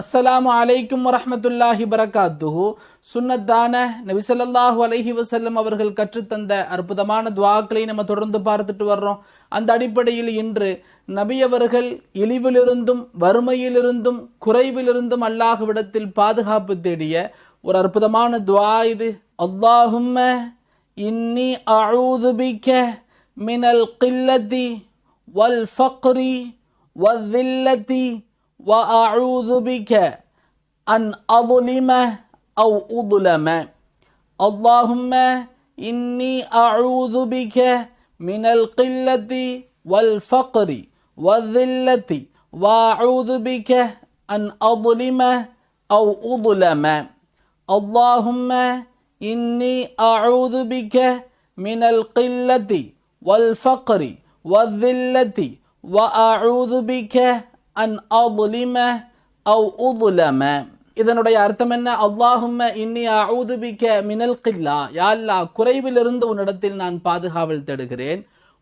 அஸ்ஸலாமு அலைக்கும் வரமத்துல்லாஹி பரகாத்துஹு சுன்னத்தான நபிசல்லாஹு அலஹி வசல்லம் அவர்கள் கற்றுத்தந்த அற்புதமான துவாக்களை நம்ம தொடர்ந்து பார்த்துட்டு வர்றோம். அந்த அடிப்படையில் இன்று நபியவர்கள் இழிவிலிருந்தும் வறுமையிலிருந்தும் குறைவிலிருந்தும் அல்லாஹுவிடத்தில் பாதுகாப்பு தேடிய ஒரு அற்புதமான துவா இது. அல்லாஹும்ம இன்னி அழுதுபிக்க மினல் கில்லத்தி வல் ஃபக்ரி வல்லில்லத்தி وأعوذ بك أن أظلم أو أظلم. اللهم إني أعوذ بك من القلة والفقر والذلة وأعوذ بك أن أظلم أو أظلم. اللهم إني أعوذ بك من القلة والفقر والذلة وأعوذ بك அன் அவுலிம அவ் உதுலம இதனுடைய அர்த்தம் என்ன? அல்லாஹும்ம இன்னி ஊதுபிக்க மினல் கில்லா. யாழ்லா குறைவிலிருந்து உன்னிடத்தில் நான் பாதுகாவல் தேடுகிறேன்.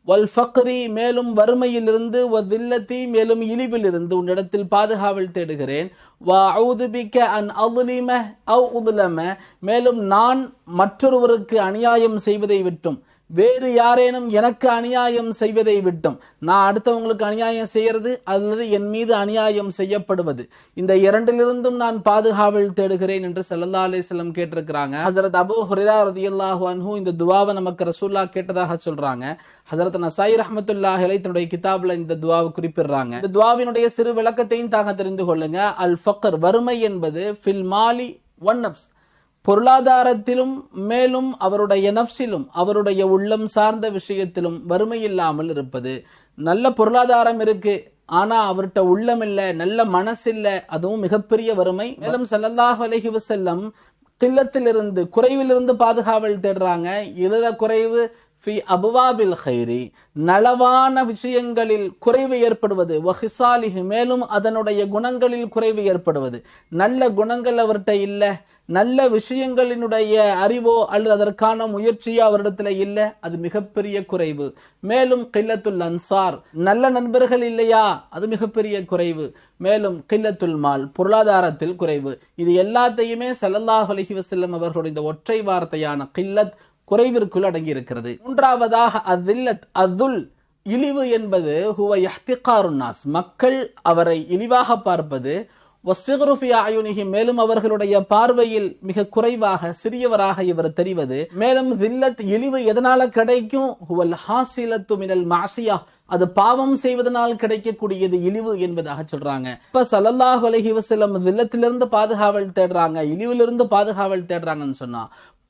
வல் ஃபக்ரி மேலும் வறுமையிலிருந்து வ தில்லத்தி மேலும் இழிவிலிருந்து உன்னிடத்தில் பாதுகாவல் தேடுகிறேன். வ ஊதுபிக்க அன் அவுலிம அவ் உதுலம. மேலும் நான் மற்றொருவருக்கு அநியாயம் செய்வதை விட்டும். வேறு யாரேனும் எனக்கு அநியாயம் செய்வதை விட்டும். நான் அடுத்தவங்களுக்கு அநியாயம் செய்யறது அல்லது என் மீது அநியாயம் செய்யப்படுவது. இந்த இரண்டிலிருந்தும் நான் பாதுகாவல் தேடுகிறேன் என்று சல்லல்லா அலிஸ்லம் கேட்டிருக்கிறாங்க. ஹசரத் அபு ஹுரிதா ரதியல்லாஹு அன்ஹூ இந்த துவாவை நமக்கு ரசூல்லா கேட்டதாக சொல்றாங்க. ஹசரத் நசாய் ரஹமத்துல்லாஹ் தன்னுடைய கிதாபில் இந்த துவாவை குறிப்பிடுறாங்க. இந்த துவாவினுடைய சிறு விளக்கத்தையும் தாங்க தெரிந்து கொள்ளுங்க. அல் ஃபக்கர் வறுமை என்பது ஃபில் மாலி ஒன் நப்ஸ் பொருளாதாரத்திலும் மேலும் அவருடைய நப்சிலும் அவருடைய உள்ளம் சார்ந்த விஷயத்திலும் வறுமை இல்லாமல் இருப்பது. நல்ல பொருளாதாரம் இருக்கு ஆனா அவர்கிட்ட உள்ளம் இல்லை நல்ல மனசு அதுவும் மிகப்பெரிய வறுமை. மேலும் சல்லல்லாஹு அலைஹி வஸல்லம் கில்லத்திலிருந்து குறைவிலிருந்து பாதுகாவல் தேடுறாங்க. இதுல குறைவு ஃபி அபுவாபில் ஹைரி நலவான விஷயங்களில் குறைவு ஏற்படுவது வஹிசாலிஹி மேலும் அதனுடைய குணங்களில் குறைவு ஏற்படுவது நல்ல குணங்கள் அவர்கிட்ட இல்லை நல்ல விஷயங்களினுடைய அறிவோ அல்லது அதற்கான முயற்சியோ அவரிடத்துல இல்லை அது மிகப்பெரிய குறைவு மேலும் கில்லத்துல் அன்சார் நல்ல நண்பர்கள் இல்லையா அது மிகப்பெரிய குறைவு மேலும் கில்லத்துல் மால் பொருளாதாரத்தில் குறைவு இது எல்லாத்தையுமே சல்லல்லாஹ் அலஹி வசல்லம் அவர்களுடைய இந்த ஒற்றை வார்த்தையான கில்லத் குறைவிற்குள் அடங்கியிருக்கிறது. மூன்றாவதாக அதில்லத் அதுல் இழிவு என்பது ஹுவ யஹ்திகாருன்னாஸ் மக்கள் அவரை இழிவாக பார்ப்பது ஆயுனிகி மேலும் அவர்களுடைய பார்வையில் மிக குறைவாக சிறியவராக இவர் தெரிவது. மேலும் தில்லத் இழிவு எதனால கிடைக்கும்? ஹுவல் ஹாசிலத்து மினல் மாசியா. அது பாவம் செய்வதனால் கிடைக்கக்கூடியது இழிவு என்பதாக சொல்றாங்க. இப்ப சல்லல்லாஹு அலஹி வசலம் தில்லத்திலிருந்து பாதுகாவல் தேடுறாங்க இழிவிலிருந்து பாதுகாவல் தேடுறாங்கன்னு சொன்னா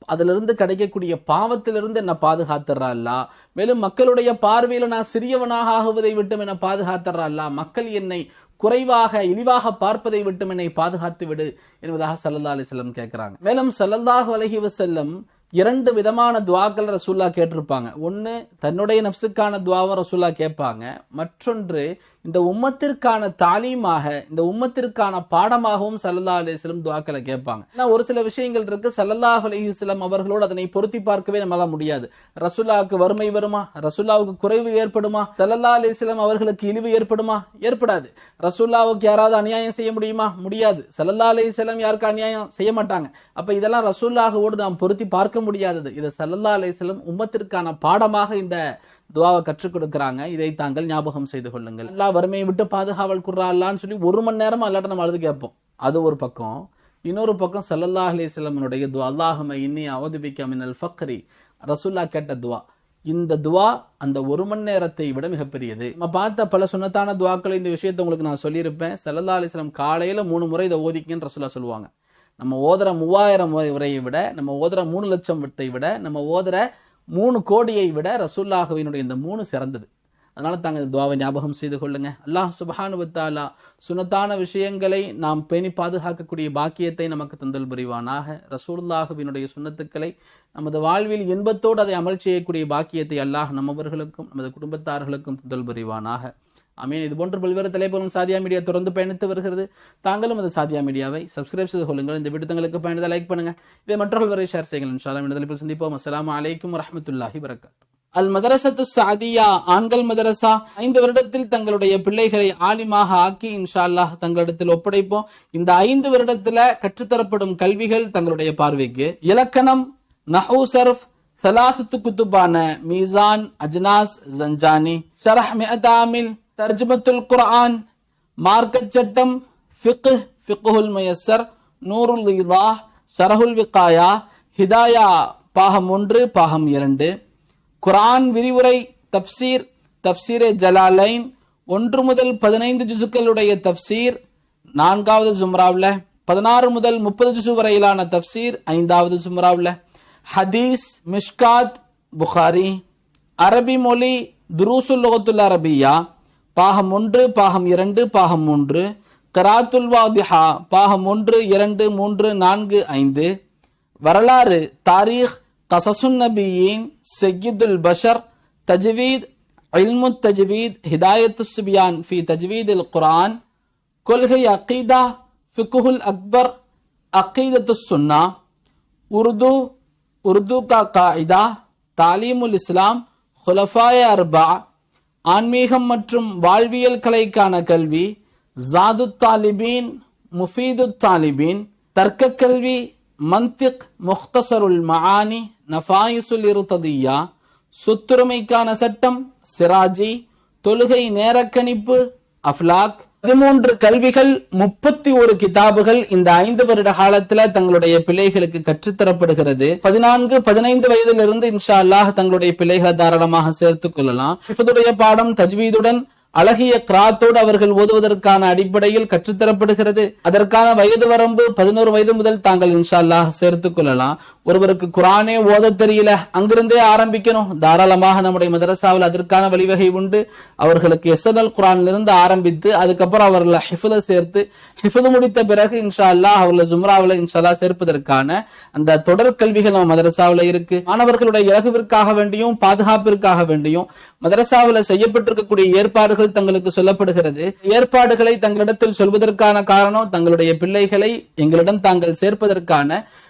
அதிலிருந்து கிடைக்கக்கூடிய பாவத்திலிருந்து என்ன பாதுகாத்துறா மேலும் மக்களுடைய பார்வையில் நான் சிறியவனாக ஆகுவதை விட்டும் என பாதுகாத்துறா மக்கள் என்னை குறைவாக இழிவாக பார்ப்பதை விட்டும் என்னை பாதுகாத்து விடு என்பதாக சல்லல்லா அலிஸ்லம் கேட்குறாங்க. மேலும் சல்லல்லாஹு அலஹி வசல்லம் இரண்டு விதமான துவாக்கள் ரசூல்லா கேட்டிருப்பாங்க. ஒன்று தன்னுடைய நஃப்ஸுக்கான துவாவும் ரசூல்லா கேட்பாங்க. மற்றொன்று இந்த உம்மத்திற்கான தாலீமாக இந்த உம்மத்திற்கான பாடமாகவும் சல்லல்லா அலிஸ்லம் துவாக்களை கேட்பாங்க. ஏன்னா ஒரு சில விஷயங்கள் இருக்கு. சல்லல்லாஹ் அலிஸ்லம் அவர்களோடு அதனை பொருத்தி பார்க்கவே நம்மளால முடியாது. ரசூல்லாவுக்கு வறுமை வருமா? ரசூல்லாவுக்கு குறைவு ஏற்படுமா? சல்லல்லா அலிஸ்லம் அவர்களுக்கு இழிவு ஏற்படுமா? ஏற்படாது. ரசூல்லாவுக்கு யாராவது அநியாயம் செய்ய முடியுமா? முடியாது. சல்லல்லா அலிஸ்லம் யாருக்கு அநியாயம் செய்ய மாட்டாங்க. அப்போ இதெல்லாம் ரசூல்லாகவோடு நாம் பொருத்தி பார்க்க முடியாதது. இதை சல்லல்லா அலிஸ்லம் உம்மத்திற்கான பாடமாக இந்த துவாவை கற்றுக் கொடுக்குறாங்க. இதை தாங்கள் ஞாபகம் செய்து கொள்ளுங்கள். எல்லா வறுமையை விட்டு பாதுகாவல் குர்ரா அல்லான்னு சொல்லி ஒரு மணி நேரம் அல்லாட்ட நம்ம அழுது கேட்போம். அது ஒரு பக்கம். இன்னொரு பக்கம் சல்லல்லா அலிஸ்லமனுடைய துவா அல்லாஹம இன்னி அவதுபிக்க மினல் ஃபக்ரி. ரசுல்லா கேட்ட துவா. இந்த துவா அந்த ஒரு மணி நேரத்தை விட மிகப்பெரியது. நம்ம பார்த்த பல சுண்ணத்தான துவாக்கள் இந்த விஷயத்தை உங்களுக்கு நான் சொல்லியிருப்பேன். சல்லல்லா அலிஸ்லாம் காலையில் மூணு முறை இதை ஓதிக்கின்னு ரசுல்லா சொல்லுவாங்க. நம்ம ஓதுற மூவாயிரம் உரையை விட நம்ம ஓதுற மூணு லட்சம் வித்தை விட நம்ம ஓதுற மூணு கோடியை விட ரசூல்லாஹுவினுடைய இந்த மூணு சிறந்தது. அதனால தாங்க இந்த துவாவை ஞாபகம் செய்து கொள்ளுங்க. அல்லாஹ் சுபஹானுவத்தாலா சுனத்தான விஷயங்களை நாம் பேணி பாதுகாக்கக்கூடிய பாக்கியத்தை நமக்கு தந்தல் புரிவானாக. ரசூல்லாஹுவினுடைய சுண்ணத்துக்களை நமது வாழ்வில் இன்பத்தோடு அதை அமல் செய்யக்கூடிய பாக்கியத்தை அல்லாஹ் நம்மவர்களுக்கும் நமது குடும்பத்தார்களுக்கும் தந்தல் புரிவானாக. அமீன் இது போன்ற பல்வேறு தலைப்புகளும் சாதியா மீடியா தொடர்ந்து பயணித்து வருகிறது. தாங்களும் அந்த சாதியா மீடியாவை சப்ஸ்கிரைப் செய்து கொள்ளுங்கள். இந்த வீடு தங்களுக்கு பயணத்தை லைக் பண்ணுங்க. இதை மற்றவர்கள் வரை ஷேர் செய்யுங்கள். இன்ஷால்லாம் இந்த தலைப்பில் சந்திப்போம். அஸ்லாம் அலைக்கும் வரமத்துல்லாஹி வரகாத் அல் மதரசத்து சாதியா ஆண்கள் மதரசா ஐந்து வருடத்தில் தங்களுடைய பிள்ளைகளை ஆலிமாக ஆக்கி இன்ஷா அல்லாஹ் தங்களிடத்தில் ஒப்படைப்போம். இந்த ஐந்து வருடத்துல கற்றுத்தரப்படும் கல்விகள் தங்களுடைய பார்வைக்கு இலக்கணம் நஹூ சர்ஃப் சலாசத்து குத்துபான மீசான் அஜ்னாஸ் ஜஞ்சானி ஷரஹ் மிஅதாமில் தர்ஜுமத்துல் குர்ஆன் மார்க்கச் சட்டம் ஃபிக்ஹ் ஃபிக்குல் முயஸ்ஸர் நூருல் இதா ஷரஹுல் விகாயா ஹிதாயா பாகம் ஒன்று பாகம் இரண்டு. குரான் விரிவுரை தப்சீர் தப்சீரே ஜலாலைன் ஒன்று முதல் பதினைந்து ஜுசுக்களுடைய தப்சீர் நான்காவது ஜும்ராவில் பதினாறு முதல் முப்பது ஜுசு வரையிலான தப்சீர் ஐந்தாவது ஜும்ராவில். ஹதீஸ் மிஷ்காத் புகாரி அரபி மொழி துருசுல் லோகத்துல் அரபியா பாகம் ஒன்று பாகம் இரண்டு பாகம் மூன்று. கராத்துல் வாதிஹா பாகம் ஒன்று இரண்டு மூன்று நான்கு ஐந்து. வரலாறு தாரீக் கசசுன் நபியின் சையீதுல் பஷர் தஜ்வீத் இல்மு தஜ்வீத் ஹிதாயத்து சுபியான் ஃபி தஜ்வீத் இல் குரான் கொள்கை அக்கீதா ஃபிகுல் அக்பர் அக்கீதத்து சுன்னா உருது உருது கா காயிதா தாலீமுல் இஸ்லாம் ஹுலஃபாய அர்பா ஆன்மீகம் மற்றும் வாழ்வியல் கலைக்கான கல்வி ஜாது தாலிபீன் முஃபீது தாலிபீன் தர்க்க கல்வி மந்திக் முக்தசருல் மஹானி நஃபாயிசுல் இருத்ததியா சொத்துரிமைக்கான சட்டம் சிராஜி தொழுகை நேரக்கணிப்பு அஃப்லாக் பதிமூன்று கல்விகள் முப்பத்தி ஒரு கிதாபுகள் இந்த ஐந்து வருட காலத்துல தங்களுடைய பிள்ளைகளுக்கு கற்றுத்தரப்படுகிறது. பதினான்கு பதினைந்து வயதிலிருந்து இன்ஷா அல்லாஹ் தங்களுடைய பிள்ளைகளை தாராளமாக சேர்த்துக் கொள்ளலாம். பாடம் தஜ்வீதுடன் அழகிய கிராத்தோடு அவர்கள் ஓதுவதற்கான அடிப்படையில் கற்றுத்தரப்படுகிறது. அதற்கான வயது வரம்பு பதினோரு வயது முதல் தாங்கள் இன்ஷா அல்லாஹ் சேர்த்துக் கொள்ளலாம். ஒருவருக்கு குரானே ஓத தெரியல அங்கிருந்தே ஆரம்பிக்கணும். தாராளமாக நம்முடைய மதரசாவில் அதற்கான வழிவகை உண்டு. அவர்களுக்கு எஸ்என்எல் குரானிலிருந்து ஆரம்பித்து அதுக்கப்புறம் அவர்களை ஹிஃபுத சேர்த்து ஹிஃபுது முடித்த பிறகு இன்ஷா அல்லாஹ் அவர்களை ஜும்ராவில் இன்ஷா சேர்ப்பதற்கான அந்த தொடர் கல்விகள் நம்ம மதரசாவில் இருக்கு. மாணவர்களுடைய இலகுவிற்காக வேண்டியும் பாதுகாப்பிற்காக வேண்டியும் மதரசாவில் செய்யப்பட்டிருக்கக்கூடிய ஏற்பாடுகள் தங்களுக்கு சொல்லப்படுகிறது. ஏற்பாடுகளை தங்களிடத்தில் சொல்வதற்கான காரணம் தங்களுடைய பிள்ளைகளை எங்களிடம் தாங்கள் சேர்ப்பதற்கான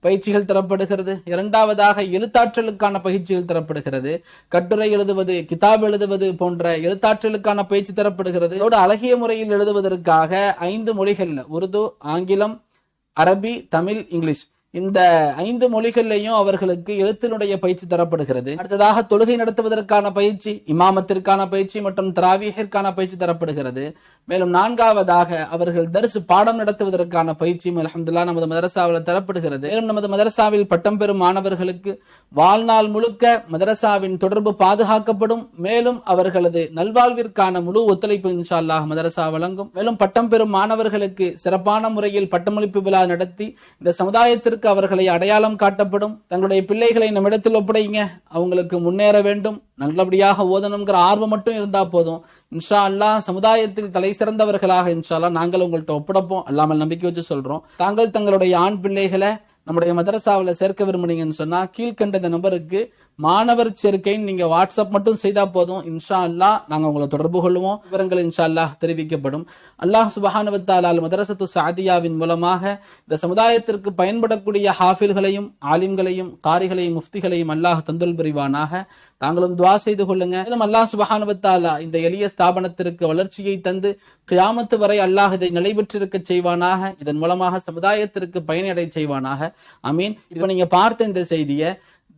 பயிற்சிகள் தரப்படுகிறது. இரண்டாவதாக எழுத்தாற்றலுக்கான பயிற்சிகள் தரப்படுகிறது. கட்டுரை எழுதுவது கிதாப் எழுதுவது போன்ற எழுத்தாற்றலுக்கான பயிற்சி தரப்படுகிறது. அதோடு அழகிய முறையில் எழுதுவதற்காக ஐந்து மொழிகள் உருது ஆங்கிலம் அரபி தமிழ் இங்கிலீஷ். இந்த ஐந்து மொழிகள்லையும் அவர்களுக்கு எழுத்தினுடைய பயிற்சி தரப்படுகிறது. அடுத்ததாக தொழுகை நடத்துவதற்கான பயிற்சி இமாமத்திற்கான பயிற்சி மற்றும் தராவீகிற்கான பயிற்சி தரப்படுகிறது. மேலும் நான்காவதாக அவர்கள் தரிசு பாடம் நடத்துவதற்கான பயிற்சியும் அலமதுல்லா நமது மதரசாவில் தரப்படுகிறது. மேலும் நமது மதரசாவில் பட்டம் பெறும் மாணவர்களுக்கு வாழ்நாள் முழுக்க மதரசாவின் தொடர்பு பாதுகாக்கப்படும். மேலும் அவர்களது நல்வாழ்விற்கான முழு ஒத்துழைப்பு இன்ஷால்லாக மதரசா வழங்கும். மேலும் பட்டம் பெறும் மாணவர்களுக்கு சிறப்பான முறையில் பட்டமளிப்பு விழா நடத்தி இந்த சமுதாயத்திற்கு அவர்களை அடையாளம் காட்டப்படும். தங்களுடைய பிள்ளைகளை நம்மிடத்தில் ஒப்படைங்க. அவங்களுக்கு முன்னேற வேண்டும். நல்லபடியாக ஓதணுங்கிற ஆர்வம் மட்டும் இருந்தா போதும். இன்ஷா அல்லாஹ் சமுதாயத்தில் தலை சிறந்தவர்களாக இன்ஷா அல்லாஹ் நாங்கள் உங்கள்கிட்ட ஒப்படைப்போம். அல்லாமல் நம்பிக்கை வச்சு சொல்றோம். தாங்கள் தங்களுடைய ஆண் பிள்ளைகளை நம்முடைய மதரசாவில் சேர்க்க விரும்புனீங்கன்னு சொன்னா கீழ்கண்ட இந்த நம்பருக்கு மாணவர் சேர்க்கை நீங்க வாட்ஸ்அப் மட்டும் செய்தா போதும். இன்ஷா அல்லாஹ் நாங்க உங்களை தொடர்பு கொள்வோம் விவரங்கள் இன்ஷா அல்லாஹ் தெரிவிக்கப்படும். அல்லாஹ் சுபஹானுவத்தாலால் மதரசத்து சாதியாவின் மூலமாக இந்த சமுதாயத்திற்கு பயன்படக்கூடிய ஹாஃபில்களையும் ஆலிம்களையும் காரிகளையும் முஃப்திகளையும் அல்லாஹ் தந்துல் புரிவானாக. தாங்களும் துவா செய்து கொள்ளுங்க. மேலும் அல்லாஹ் சுபஹானுவத்தாலா இந்த எளிய ஸ்தாபனத்திற்கு வளர்ச்சியை தந்து கிராமத்து வரை அல்லாஹ் இதை நிலைபெற்றிருக்க செய்வானாக. இதன் மூலமாக சமுதாயத்திற்கு பயனடை செய்வானாக. அமீன். இப்போ நீங்க பார்த்த இந்த செய்தியை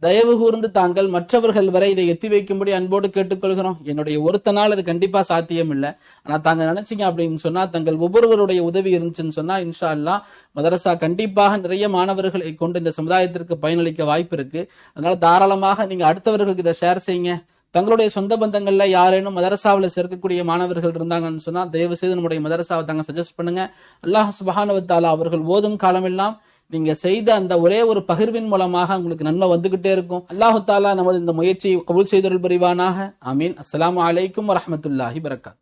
தயவு கூர்ந்து தாங்கள் மற்றவர்கள் வரை இதை எத்தி வைக்கும்படி அன்போடு கேட்டுக்கொள்கிறோம். என்னுடைய ஒருத்த நாள் அது கண்டிப்பா சாத்தியம் இல்லை ஆனா தாங்க நினைச்சிங்க அப்படின்னு சொன்னா தங்கள் ஒவ்வொருவருடைய உதவி இருந்துச்சுன்னு சொன்னா இன்ஷா அல்லாஹ் மதரசா கண்டிப்பாக நிறைய மாணவர்களை கொண்டு இந்த சமுதாயத்திற்கு பயனளிக்க வாய்ப்பு இருக்கு. அதனால தாராளமாக நீங்க அடுத்தவர்களுக்கு இதை ஷேர் செய்யுங்க. தங்களுடைய சொந்த பந்தங்கள்ல யாரேனும் மதரசாவில் சேர்க்கக்கூடிய மாணவர்கள் இருந்தாங்கன்னு சொன்னா தயவு செய்து நம்முடைய மதரசாவை தாங்க சஜஸ்ட் பண்ணுங்க. அல்லாஹ் சுபஹானுவத்தாலா அவர்கள் ஓதும் காலமெல்லாம் நீங்க செய்த அந்த ஒரே ஒரு பகிர்வின் மூலமாக உங்களுக்கு நன்மை வந்துகிட்டே இருக்கும். அல்லாஹு தாலா நமது இந்த முயற்சியை கபுல் செய்தொருள் புரிவானாக. அமீன் அஸ்லாம் அலைக்கும் வரமத்துல்லாஹி வரகாத்